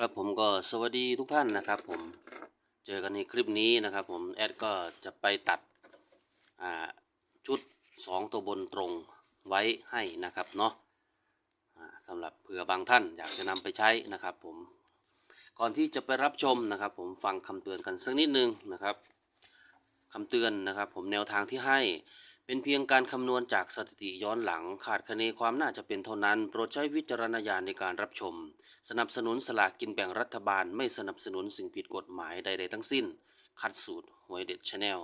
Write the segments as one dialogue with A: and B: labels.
A: ครับผมก็สวัสดีทุกท่านนะครับผมเจอกันในคลิปนี้นะครับผมแอดก็จะไปตัดชุด 2 ตัวบนตรงไว้ให้นะครับเนาะสำหรับเผื่อบางท่านอยากจะนำไปใช้นะครับผมก่อนที่จะไปรับชมนะครับ ผมฟังคำเตือนกันสักนิดนึงนะครับคำเตือนนะครับ ผมแนวทางที่ให้ เป็นเพียงการคำนวณจากสถิติย้อนหลัง ขาดคะเนความน่าจะเป็นเท่านั้น โปรดใช้วิจารณญาณในการรับชม สนับสนุนสลากกินแบ่งรัฐบาล ไม่สนับสนุนสิ่งผิดกฎหมายใด ๆ ทั้งสิ้น คัดสูตรหวยเด็ดชาแนล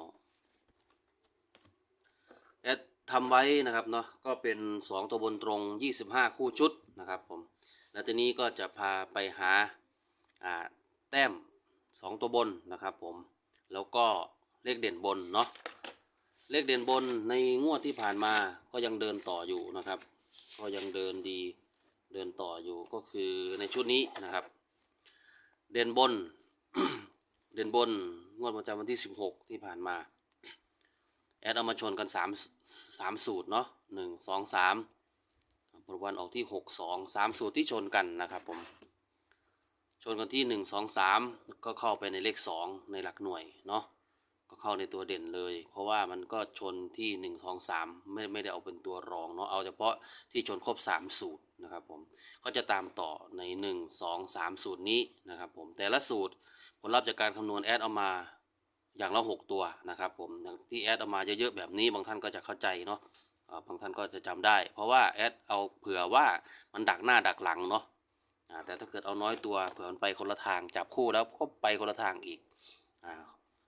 A: แอดทำไว้นะครับเนาะก็เป็น 2 ตัวบนตรง 25 คู่ชุดนะครับผมแล้วทีนี้ก็จะพาไปหาาแต้ม 2 ตัวบนนะครับผมแล้วก็เลขเด่นบนเนาะ เลขเด่นบนในงวดที่ผ่านมาก็ยังเดินต่ออยู่นะครับ ก็ยังเดินดีเดินต่ออยู่ก็คือในชุดนี้นะครับ เด่นบน เด่นบนงวดประจำวันที่ 16 ที่ผ่านมาแอดเอามาชนกัน3 3สูตรเนาะ1 2 3ผลวันออกที่ 6 2 3 สูตรที่ชนกันนะครับผมชนกันที่ 1 2 3 ก็เข้าไปในเลข 2 ในหลักหน่วยเนาะ ก็เข้าในตัวเด่นเลย เพราะว่ามันก็ชนที่หนึ่งสองสามไม่ไม่ได้เอาเป็นตัวรองเนาะเอาเฉพาะที่ชนครบสามสูตรนะครับผมก็จะตามต่อในหนึ่งสองสามสูตรนี้นะครับผมแต่ละสูตรผลลัพธ์จากการคำนวณแอดเอามาอย่างละหกตัวนะครับผมอย่างที่แอดเอามาเยอะๆแบบนี้บางท่านก็จะเข้าใจเนาะบางท่านก็จะจำได้ เพราะว่าแอดเอาเผื่อว่ามันดักหน้าดักหลังเนาะแต่ถ้าเกิดเอาน้อยตัวเผื่อมันไปคนละทางจับคู่แล้วก็ไปคนละทางอีกอ่า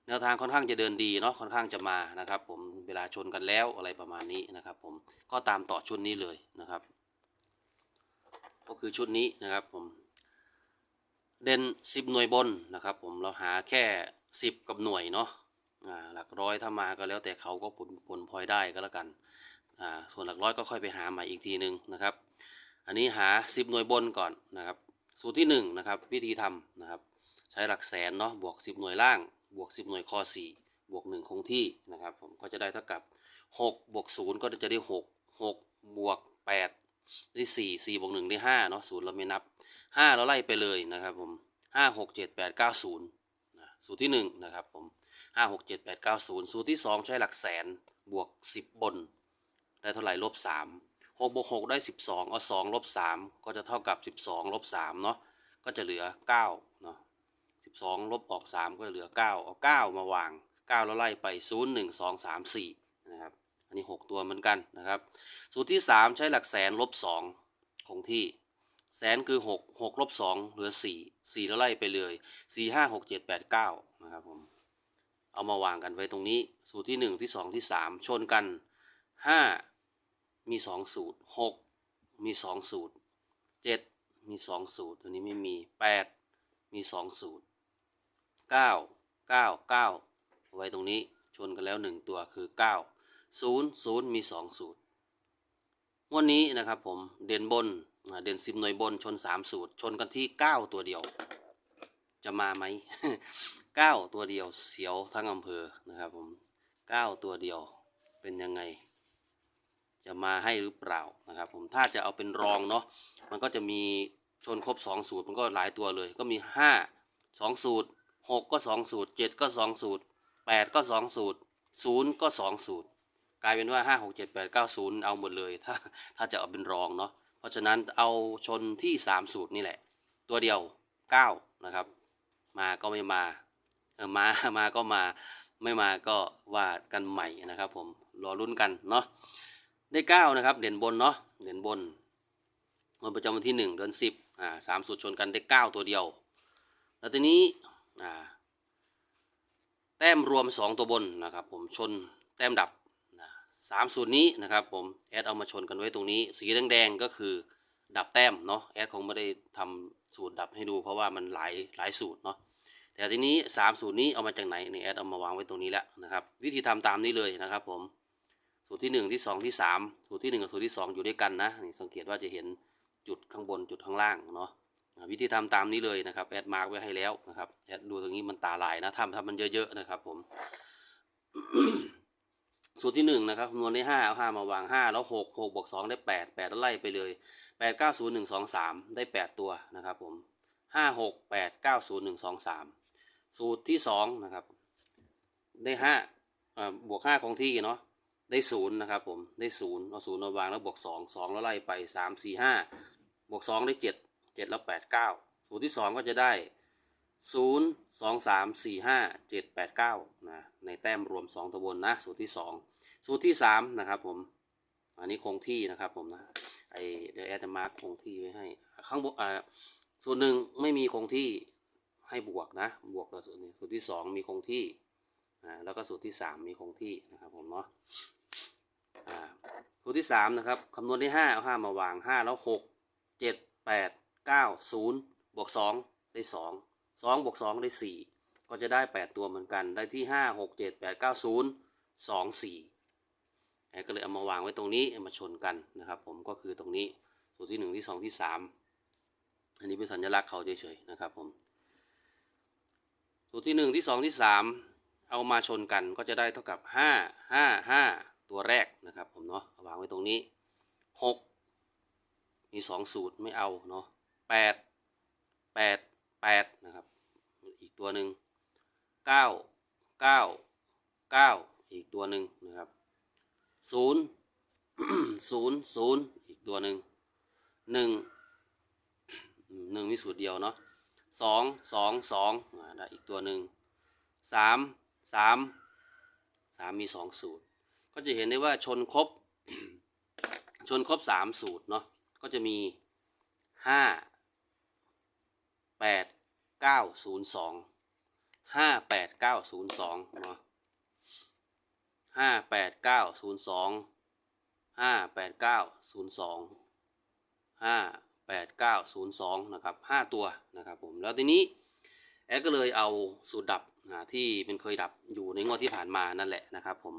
A: แนวทางค่อนข้างจะเดินดีเนาะค่อนข้างจะมานะครับ ผมเวลาชนกันแล้วอะไรประมาณนี้นะครับ ผมก็ตามต่อชุดนี้เลยนะครับ ก็คือชุดนี้นะครับผมเด่นสิบหน่วยบนนะครับ ผมเราหาแค่สิบกับหน่วยเนาะหลักร้อยถ้ามาก็แล้วแต่เขาก็ผลผลพลอยได้ก็แล้วกันส่วนหลักร้อยก็ค่อยไปหาใหม่อีกทีหนึ่งนะครับ อันนี้หาสิบหน่วยบนก่อนนะครับ สูตรที่หนึ่งนะครับวิธีทำนะครับ ใช้หลักแสนเนาะบวกสิบหน่วยล่าง บวก 10 หน่วยคอ4บวก 1 คงที่นะครับผมก็จะได้เท่ากับ 6 บวก 0 ก็จะได้ 6 6 บวก 8 ได้ 4 4 บวก 1 ได้ 5 เนาะ0เราไม่นับ 5 เราไล่ไปเลยนะครับผม 5 6 7 8 9 0นะสูตรที่ 1 นะครับผม 5 6 7 8 9 0 สูตรที่ 2 ใช้หลักแสนบวก 10 บน ได้เท่าไหร่ลบ 3 6บวก6ได้ 12 เอา2ลบ3ก็จะเท่ากับ 12ลบ3เนาะก็จะเหลือ9เนาะ 12 ลบออก 3 ก็เหลือ 9 เอา 9 มาวาง 9 แล้วไล่ไป 0 1 2 3 4 นะครับ อันนี้ 6 ตัวเหมือนกันนะครับ สูตรที่ 3 ใช้หลักแสนลบ 2 คงที่ แสนคือ 6 6ลบ2เหลือ 4 4 แล้วไล่ไปเลย 4 5 6 7 8 9 นะครับผม เอามาวางกันไว้ตรงนี้ สูตรที่ 1 ที่ 2 ที่ 3 ชนกัน 5 มี 2 สูตร 6 มี 2 สูตร 7 มี 2 สูตร ตัวนี้ไม่มี 8มี 2 สูตร เก้าเก้าเก้าไว้ตรงนี้ชนกันแล้วหนึ่งตัวคือเก้าศูนย์ศูนย์มีสองสูตร วันนี้นะครับผมเด่นบนเด่นสิบหน่วยบนชนสามสูตร ชนกันที่เก้าตัวเดียว จะมาไหมเก้าตัวเดียวเสียวทั้งอำเภอนะครับผมเก้าตัวเดียวเป็นยังไง จะมาให้หรือเปล่านะครับผมถ้าจะเอาเป็นรองเนาะมันก็จะมีชนครบสองสูตรมันก็หลายตัวเลย ก็มีห้าสองสูตร หกก็สองสูตรเจ็ดก็สองสูตรแปดก็สองสูตรศูนย์ก็สองสูตร กลายเป็นว่าห้าหกเจ็ดแปดเก้าศูนย์เอาหมดเลยถ้าถ้าจะเอาเป็นรองเนาะเพราะฉะนั้นเอาชนที่สามสูตรนี่แหละ ตัวเดียวเก้านะครับ มาก็ไม่มาเออมามาก็มาไม่มาก็ว่ากันใหม่นะครับ ผมรอลุ้นกันเนาะได้เก้านะครับ เด่นบนเนาะเด่นบนวันประจำวันที่หนึ่งเดือนสิบอ่าสามสูตรชนกันได้เก้าตัวเดียว แล้วทีนี้ อ่าแต้มรวมสองตัวบนนะครับผมชนแต้มดับนะสามสูตรนี้นะครับผมแอดเอามาชนกันไว้ตรงนี้ สีแดงๆก็คือดับแต้มเนาะแอดคงไม่ได้ทำสูตรดับให้ดูเพราะว่ามันหลายหลายสูตรเนาะแต่ทีนี้สามสูตรนี้เอามาจากไหนนี่แอดเอามาวางไว้ตรงนี้แล้วนะครับวิธีทำตามนี้เลยนะครับผมสูตรที่หนึ่งที่สองที่สามสูตรที่หนึ่งกับสูตรที่สองอยู่ด้วยกันนะนี่สังเกตว่าจะเห็นจุดข้างบนจุดข้างล่างเนาะ วิธีทำตามนี้เลยนะครับแอดมาร์กไว้ให้แล้วนะครับแอดดูตรงนี้มันตาลายนะทำทำมันเยอะๆนะครับ ผมสูตรที่หนึ่งนะครับคำนวณได้ห้าเอาห้ามาวางห้าแล้วหกหกบวกสองได้แปดแปดแล้วไล่ไปเลยแปดเก้าศูนย์หนึ่งสองสามได้แปดตัวนะครับผมห้าหกแปดเก้าศูนย์หนึ่งสองสามสูตรที่สองนะครับได้ห้าบวกห้าคงที่เนาะได้ศูนย์นะครับผมได้ศูนย์เอาศูนย์มาวางแล้วบวกสองสองแล้วไล่ไปสามสี่ห้าบวกสองได้เจ็ดเจ็ดแล้วแปดเก้าสูตรที่สองก็จะได้ศูนย์สองสามสี่ห้าเจ็ดแปดเก้านะในแต้มรวมสองตัวบนนะสูตรที่สองสูตรที่สามนะครับผม อันนี้คงที่นะครับผมนะไอเดี๋ยวแอดมาร์คคงที่ไว้ให้ ข้างบนอ่าส่วนหนึ่งไม่มีคงที่ให้บวกนะบวกกับส่วนนี้สูตรที่สองมีคงที่อ่าแล้วก็สูตรที่สามมีคงที่นะครับผมเนาะอ่าสูตรที่สามนะครับคำนวณได้ห้าเอาห้ามาวางห้าแล้วหกเจ็ดแปดเก้าศูนย์บวกสองได้สองสองบวกสองได้สี่ก็จะได้แปดตัวเหมือนกัน ได้ที่ห้าหกเจ็ดแปดเก้าศูนย์สองสี่ก็เลยเอามาวางไว้ตรงนี้ามาชนกันนะครับ ผมก็คือตรงนี้สูตรที่หนึ่งที่สองที่สามอันนี้เป็นสัญลักษณ์เขาเฉยๆนะครับผม สูตรที่หนึ่งที่สองที่สามเอามาชนกันก็จะได้เท่ากับห้าห้าห้าตัวแรกนะครับผมเนาะวางไว้ตรงนี้หกมีสองสูตรไม่เอาเนาะ แปดแปดแปดนะครับอีกตัวหนึ่งเก้าเก้าเก้าอีกตัวหนึ่งนะครับศูนย์ศูนย์ศูนย์อีกตัวหนึ่งหนึ่งมหนึ่งมีสูตรเดียวเนาะสองสองสองได้อีกตัวหนึ่งสามสามสามมีสองสูตร ก็จะเห็นได้ว่าชนครบ ชนครบสามสูตรเนาะก็จะมีห้า ดเก้าศูนย์สองห้าแปดเก้าศูนย์สองเนาะห้าแปดเก้าศูนย์สองห้าแปดเก้าศูนย์สองห้าแปดเก้าศูนย์สองนะครับห้าตัวนะครับผมแล้วทีนี้แอดก็เลยเอาสูตรดับนะที่เป็นเคยดับอยู่ในงวดที่ผ่านมานั่นแหละนะครับผม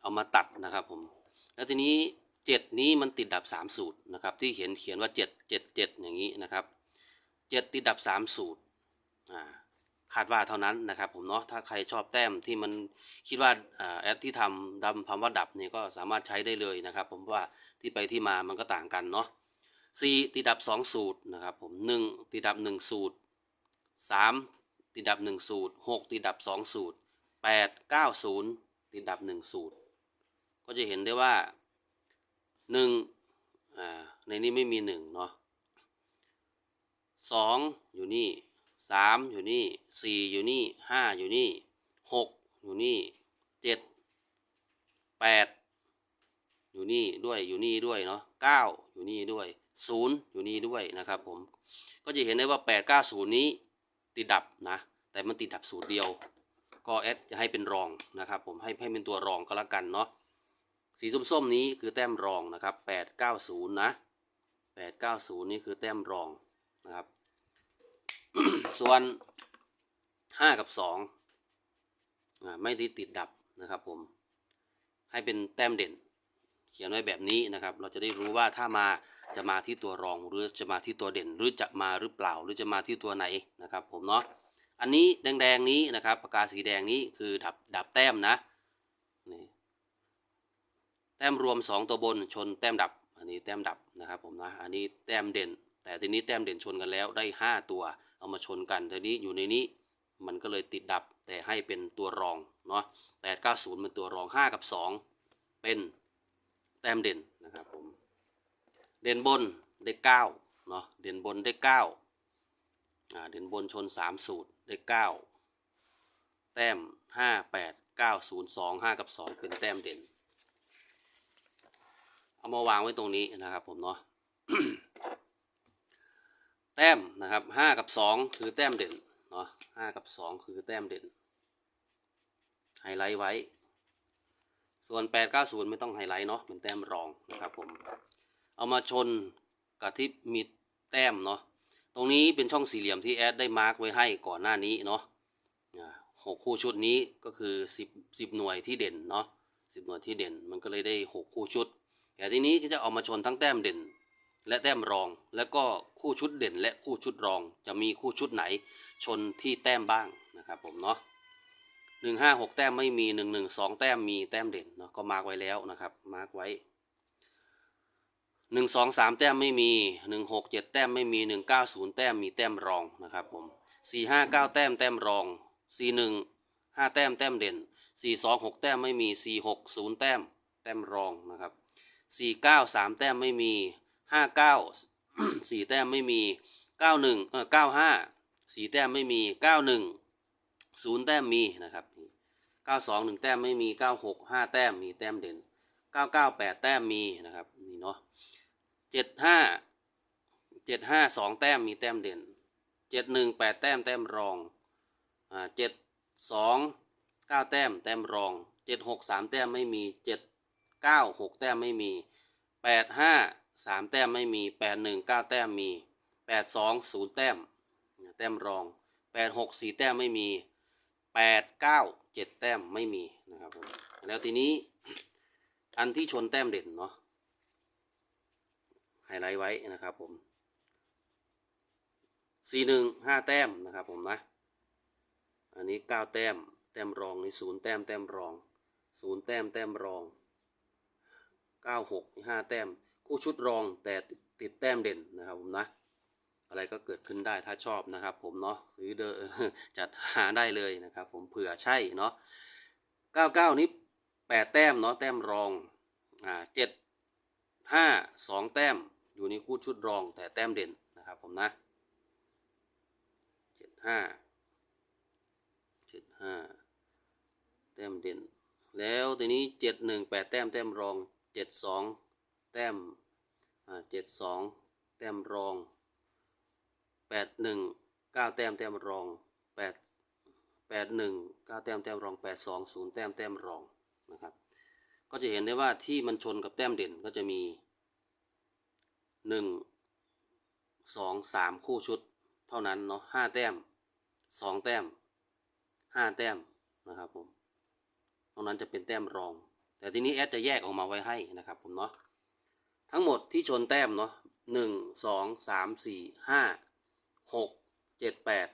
A: เอามาตัดนะครับผมแล้วทีนี้เจ็ดนี้มันติดดับสามสูตรนะครับที่เขียนเขียนว่าเจ็ดเจ็ดเจ็ดอย่างนี้นะครับ เจ็ดติดดับสามสูตรอ่าคาดว่าเท่านั้นนะครับผมเนาะถ้าใครชอบแต้มที่มันคิดว่าอแอดที่ทำดำคำว่าดับเนี่ยก็สามารถใช้ได้เลยนะครับ ผมว่าที่ไปที่มามันก็ต่างกันเนาะสี่ติดดับสองสูตรนะครับผมหนึ่งติดดับหนึ่งสูตรสามติดดับหนึ่งสูตรหกติดดับสองสูตรแปดเก้าศูนย์ติดดับหนึ่งสูตร ก็จะเห็นได้ว่าหนึ่งอ่าในนี้ไม่มีหนึ่งเนาะ สองอยู่นี่สามอยู่นี่สี่อยู่นี่ห้าอยู่นี่หกอยู่นี่เจ็ดแปดอยู่นี่ด้วยอยู่นี่ด้วยเนาะเก้าอยู่นี่ด้วยศูนย์อยู่นี่ด้วยนะครับผมก็จะเห็นได้ว่าแปดเก้าศูนย์นี้ติดดับนะ แต่มันติดดับสูตรเดียว ก็แอดจะให้เป็นรองนะครับ ผมให้ให้เป็นตัวรองก็แล้วกันเนาะสีส้มๆนี้คือแต้มรองนะครับแปดเก้าศูนย์นะแปดเก้าศูนย์นี่คือแต้มรอง นะครับ ส่วนห้ากับสองไม่ได้ติดดับนะครับผม ให้เป็นแต้มเด่น เขียนไว้แบบนี้นะครับ เราจะได้รู้ว่าถ้ามาจะมาที่ตัวรองหรือจะมาที่ตัวเด่นหรือจะมาหรือเปล่าหรือจะมาที่ตัวไหนนะครับผมเนาะอันนี้แดงๆนี้นะครับปากกาสีแดงนี้คือดับดับแต้มนะนี่แต้มรวม 2 ตัวบนชนแต้มดับ อันนี้แต้มดับนะครับผมนะอันนี้แต้มเด่น แต่ทีนี้แต้มเด่นชนกันแล้วได้ 5 ตัว เอามาชนกันทีนี้อยู่ในนี้มันก็เลยติดดับแต่ให้เป็นตัวรองเนาะ8 9 0เก้าศูนย์เป็นตัวรอง 5 กับ 2 เป็นแต้มเด่นนะครับผมเด่นบนได้เก้าเนาะเด่นบนได้เก้าอ่าเด่นบนชนสามสูตรได้เก้าแต้มห้าแปดเก้าศูนย์สองห้ากับสองเป็นแต้มเด่น เอามาวางไว้ตรงนี้นะครับผมเนาะ ต้มนะครับห้ากับสองคือแต้มเด่นเนาะห้ากับสองคือแต้มเด่นไฮไลท์ไว้ ส่วน 890 ไม่ต้องไฮไลท์เนาะเป็นแต้มรองนะครับผม เอามาชนกับที่มีแต้มเนาะตรงนี้เป็นช่องสี่เหลี่ยมที่แอดได้มาร์กไว้ให้ก่อนหน้านี้เนาะหกคู่ชุดนี้ก็คือ10 10หน่วยที่เด่นเนาะ10 หน่วยที่เด่นมันก็เลยได้ 6 คู่ชุดแต่ทีนี้ก็จะเอามาชนทั้งแต้มเด่น และแต้มรอง แล้วก็คู่ชุดเด่นและคู่ชุดรอง จะมีคู่ชุดไหนชนที่แต้มบ้างนะครับผมเนาะหนึ่งห้าหกแต้มไม่มีหนึ่งหนึ่งสองแต้มมีแต้มเด่นเนาะก็มาร์กไว้แล้วนะครับมาร์กไว้หนึ่งสองสามแต้มไม่มีหนึ่งหกเจ็ดแต้มไม่มีหนึ่งเก้าศูนย์แต้มมีแต้มรองนะครับผมสี่ห้าเก้าแต้มแต้มรองสี่หนึ่งห้าแต้มแต้มเด่นสี่สองหกแต้มไม่มีสี่หกศูนย์แต้มแต้มรองนะครับสี่เก้าสามแต้มไม่มี ห้าเก้าสี่แต้มไม่มีเก้าหนึ่งเออเก้าห้าสี่แต้มไม่มีเก้าหนึ่งศูนย์แต้มมีนะครับเก้าสองหนึ่งแต้มไม่มีเก้าหกห้าแต้มมีแต้มเด่นเก้าเก้าแปดแต้มมีนะครับนี่เนาะเจ็ดห้าเจ็ดห้าสองแต้มมีแต้มเด่นเจ็ดหนึ่งแปดแต้มแต้มรองอ่าเจ็ดสองเก้าแต้มแต้มรองเจ็ดหกสามแต้มไม่มีเจ็ดเก้าหกแต้มไม่มีแปดห้า สามแต้มไม่มีแปดหนึ่งเก้าแต้มมีแปดสองศูนย์แต้ม แต้มรองแปดหกสี่แต้มไม่มีแปดเก้าเจ็ดแต้มไม่มีนะครับผมแล้วทีนี้อันที่ชนแต้มเด่นเนาะไฮไลท์ไว้นะครับผมสี่หนึ่งห้าแต้มนะครับผมนะ อันนี้เก้าแต้ม แต้มรองนี่ศูนย์แต้มแต้มรองศูนย์แต้มแต้มรองเก้าหกห้าแต้ม คู่ชุดรองแต่ติดแต้มเด่นนะครับผมนะ อะไรก็เกิดขึ้นได้ถ้าชอบนะครับ ผมเนาะหรือเดอจัดหาได้เลยนะครับ ผมเผื่อใช่เนาะเก้าเก้านี้แปดแต้มเนาะแต้มรองอ่าเจ็ดห้าสองแต้มอยู่ในคู่ชุดรองแต่แต้มเด่นนะครับผมนะเจ็ดห้าเจ็ดห้าแต้มเด่น แล้วทีนี้เจ็ดหนึ่งแปดแต้มแต้มรองเจ็ดสอง แต้มเจ็ดสองแต้มรองแปดหนึ่งเก้าแต้มแต้มรองแปดแปดหนึ่งเก้าแต้มแต้มรองแปดสองศูนย์แต้มแต้มรองนะครับก็จะเห็นได้ว่าที่มันชนกับแต้มเด่นก็จะมีหนึ่งสองสามคู่ชุดเท่านั้นเนาะห้าแต้มสองแต้มห้าแต้มนะครับผมตรงนั้นจะเป็นแต้มรอง แต่ทีนี้แอดจะแยกออกมาไว้ให้นะครับผมเนาะ ทั้งหมดที่ชนแต้มเนาะหนึ่งสองสามสี่ห้าหกเจ็ดแปด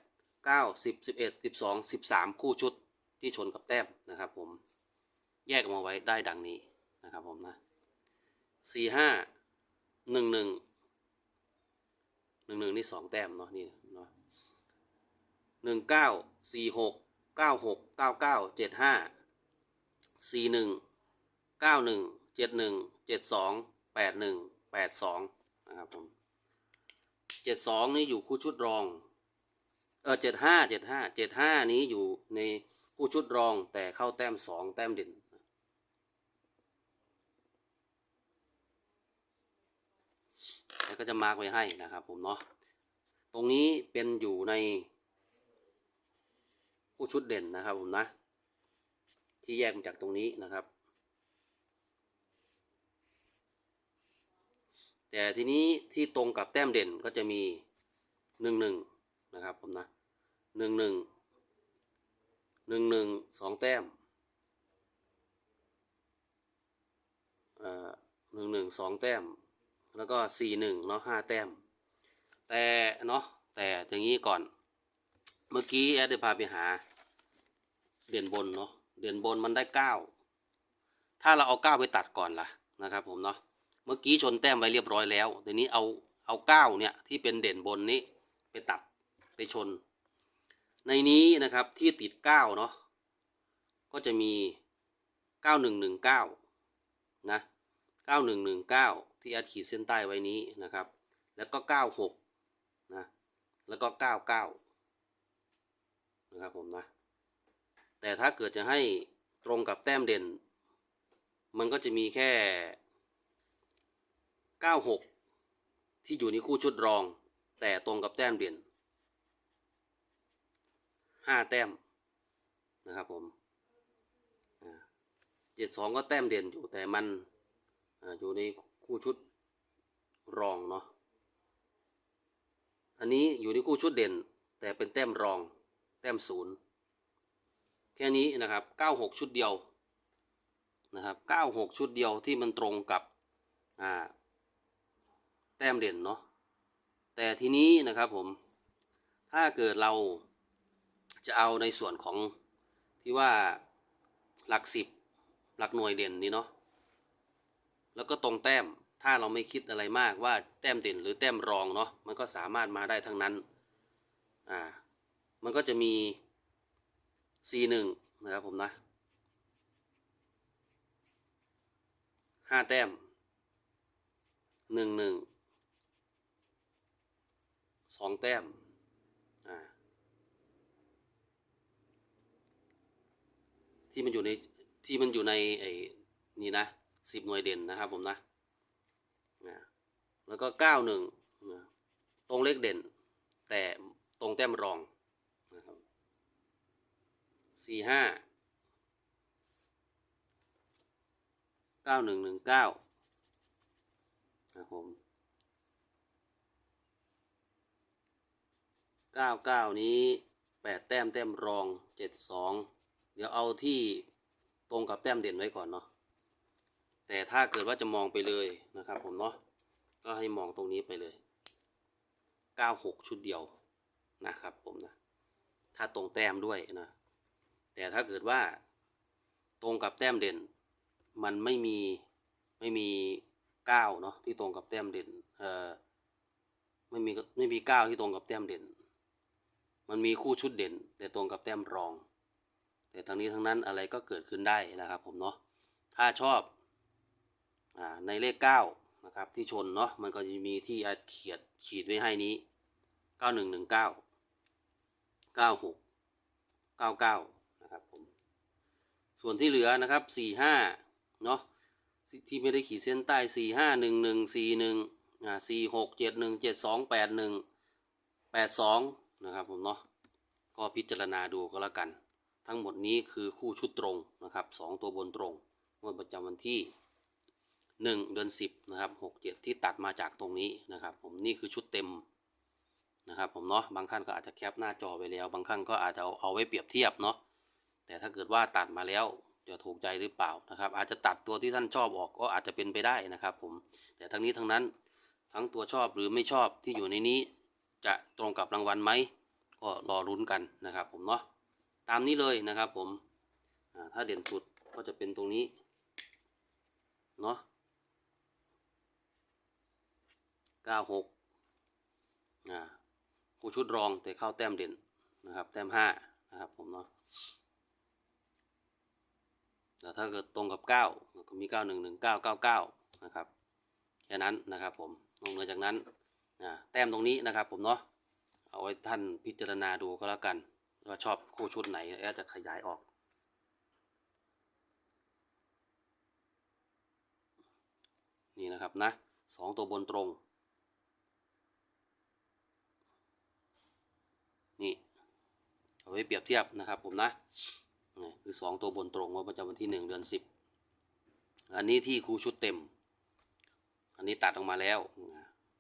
A: เก้าสิบสิบเอ็ดสิบสองสิบสามคู่ชุดที่ชนกับแต้มนะครับผมแยกออกมาไว้ได้ดังนี้นะครับผมนะสี่ห้าหนึ่งหนึ่งหนึ่งหนึ่งนี่สองแต้มเนาะนี่เนาะหนึ่งเก้าสี่หกเก้าหกเก้าเก้าเจ็ดห้าสี่หนึ่งเก้าหนึ่งเจ็ดหนึ่งเจ็ดสอง แปดหนึ่งแปดสองนะครับผมเจ็ดสองนี่อยู่คู่ชุดรอง เออเจ็ดห้าเจ็ดห้าเจ็ดห้านี้อยู่ในคู่ชุดรองแต่เข้าแต้มสองแต้มเด่นแล้วก็จะมาร์กไว้ให้นะครับผมเนาะตรงนี้เป็นอยู่ในคู่ชุดเด่นนะครับผมนะ ที่แยกมาจากตรงนี้นะครับ แต่ทีนี้ที่ตรงกับแต้มเด่นก็จะมีหนึ่งหนึ่งนะครับผมนะหนึ่งหนึ่งหนึ่งหนึ่งสองแต้มเอ่อหนึ่งหนึ่งสองแต้ม แล้วก็สี่หนึ่งเนาะห้าแต้ม แต่เนาะแต่อย่างนี้ก่อน เมื่อกี้แอดได้พาไปหา เด่นบนเนาะเด่นบนมันได้เก้าถ้าเราเอาเก้าไปตัดก่อนล่ะนะครับผมเนาะ เมื่อกี้ชนแต้มไว้เรียบร้อยแล้วทีนี้เอาเอาเก้าเนี่ยที่เป็นเด่นบนนี้ไปตัดไปชน ในนี้นะครับที่ติดเก้าเนาะก็จะมีเก้าหนึ่งหนึ่งเก้านะเก้าหนึ่งหนึ่งเก้าที่แอดขีดเส้นใต้ไว้นี้นะครับ แล้วก็เก้าหกนะแล้วก็เก้าเก้านะครับผมนะแต่ถ้าเกิดจะให้ตรงกับแต้มเด่น มันก็จะมีแค่ 96 ที่อยู่ในคู่ชุดรอง แต่ตรงกับแต้มเด่น 5 แต้มนะครับผมเจ็ดสองก็แต้มเด่นอยู่แต่มันออยู่ในคู่ชุดรองเนาะอันนี้อยู่ในคู่ชุดเด่น แต่เป็นแต้มรองแต้มศูนย์แค่นี้นะครับ 96 ชุดเดียวนะครับ 96 ชุดเดียวที่มันตรงกับอ่า แต้มเด่นเนาะแต่ทีนี้นะครับผมถ้าเกิดเราจะเอาในส่วนของที่ว่าหลักสิบหลักหน่วยเด่นนี่เนาะแล้วก็ตรงแต้มถ้าเราไม่คิดอะไรมากว่าแต้มเด่นหรือแต้มรองเนาะมันก็สามารถมาได้ทั้งนั้นอ่ามันก็จะมี C1 นะครับผมนะห้าแต้มหนึ่งหนึ่ง สองแต้มที่มันอยู่ในที่มันอยู่ในไอ้นี่นะสิบหน่วยเด่นนะครับผมนะแล้วก็เก้าหนึ่งตรงเลขเด่น แต่ตรงแต้มรองนะครับสี่ห้าเก้าหนึ่งหนึ่งเก้านะครับผม เก้าเก้านี้แปดแต้มแต้มรองเจ็ดสองเดี๋ยวเอาที่ตรงกับแต้มเด่นไว้ก่อนเนาะแต่ถ้าเกิดว่าจะมองไปเลยนะครับผมเนาะก็ให้มองตรงนี้ไปเลยเก้าหกชุดเดียวนะครับผมนะถ้าตรงแต้มด้วยนะแต่ถ้าเกิดว่าตรงกับแต้มเด่น มันไม่มีไม่มีเก้าเนาะที่ตรงกับแต้มเด่นเอ่อไม่มีไม่มีเก้าที่ตรงกับแต้มเด่น มันมีคู่ชุดเด่น แต่ตรงกับแต้มรอง แต่ทั้งนี้ทั้งนั้นอะไรก็เกิดขึ้นได้นะครับผมเนาะถ้าชอบอในเลขเก้านะครับที่ชนเนาะมันก็จะมีที่อาเขียดขีดไว้ให้นี้เก้าหนึ่งหนึ่งเก้าเก้าหกเก้าเก้านะครับผมส่วนที่เหลือนะครับสี่ห้าเนาะที่ไม่ได้ขีดเส้นใต้สี่ห้าหนึ่งหนึ่งสี่หนึ่งอ่าสี่หกเจ็ดห นะครับผมเนาะก็พิจารณาดูก็แล้วกัน ทั้งหมดนี้คือคู่ชุดตรงนะครับสองตัวบนตรงงวดประจำวันที่หนึ่งเดือนสิบนะครับหกเจ็ดที่ตัดมาจากตรงนี้นะครับ ผมนี่คือชุดเต็มนะครับผมเนาะบางท่านก็อาจจะแคปหน้าจอไปแล้ว บางท่านก็อาจจะเอาเอาไว้เปรียบเทียบเนาะแต่ถ้าเกิดว่าตัดมาแล้วจะถูกใจหรือเปล่านะครับ อาจจะตัดตัวที่ท่านชอบออกก็อาจจะเป็นไปได้นะครับ ผมแต่ทั้งนี้ทั้งนั้นทั้งตัวชอบหรือไม่ชอบที่อยู่ในนี้ จะตรงกับรางวัลไหมก็รอรุ้นกันนะครับ ผมเนาะตามนี้เลยนะครับผมถ้าเด่นสุดก็จะเป็นตรงนี้เนาะเก้าหกผู้ชุดรองแต่เข้าแต้มเด่นนะครับ แต้มห้านะครับผมเนาะแต่ถ้าเกิดตรงกับเก้าก็มีเก้าหนึ่งหนึ่งเก้าเก้าเก้านะครับ แค่นั้นนะครับผมนอกเหนือจากนั้น แต้มตรงนี้นะครับผมเนาะเอาไว้ท่านพิจารณาดูก็แล้วกันว่าชอบคู่ชุดไหนแล้วจะขยายออก นี่นะครับนะสองตัวบนตรง นี่ เอาไว้เปรียบเทียบนะครับผมนะนี่คือสองตัวบนตรงว่าประจำวันที่หนึ่งเดือนสิบอันนี้ที่ครูชุดเต็ม อันนี้ตัดออกมาแล้ว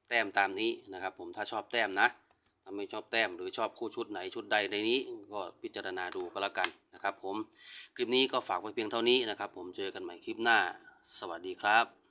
A: แต้มตามนี้นะครับ ผมถ้าชอบแต้มนะถ้าไม่ชอบแต้มหรือชอบคู่ชุดไหนชุดใดในนี้ก็พิจารณาดูก็แล้วกันนะครับ ผมคลิปนี้ก็ฝากไว้เพียงเท่านี้นะครับ ผมเจอกันใหม่คลิปหน้า สวัสดีครับ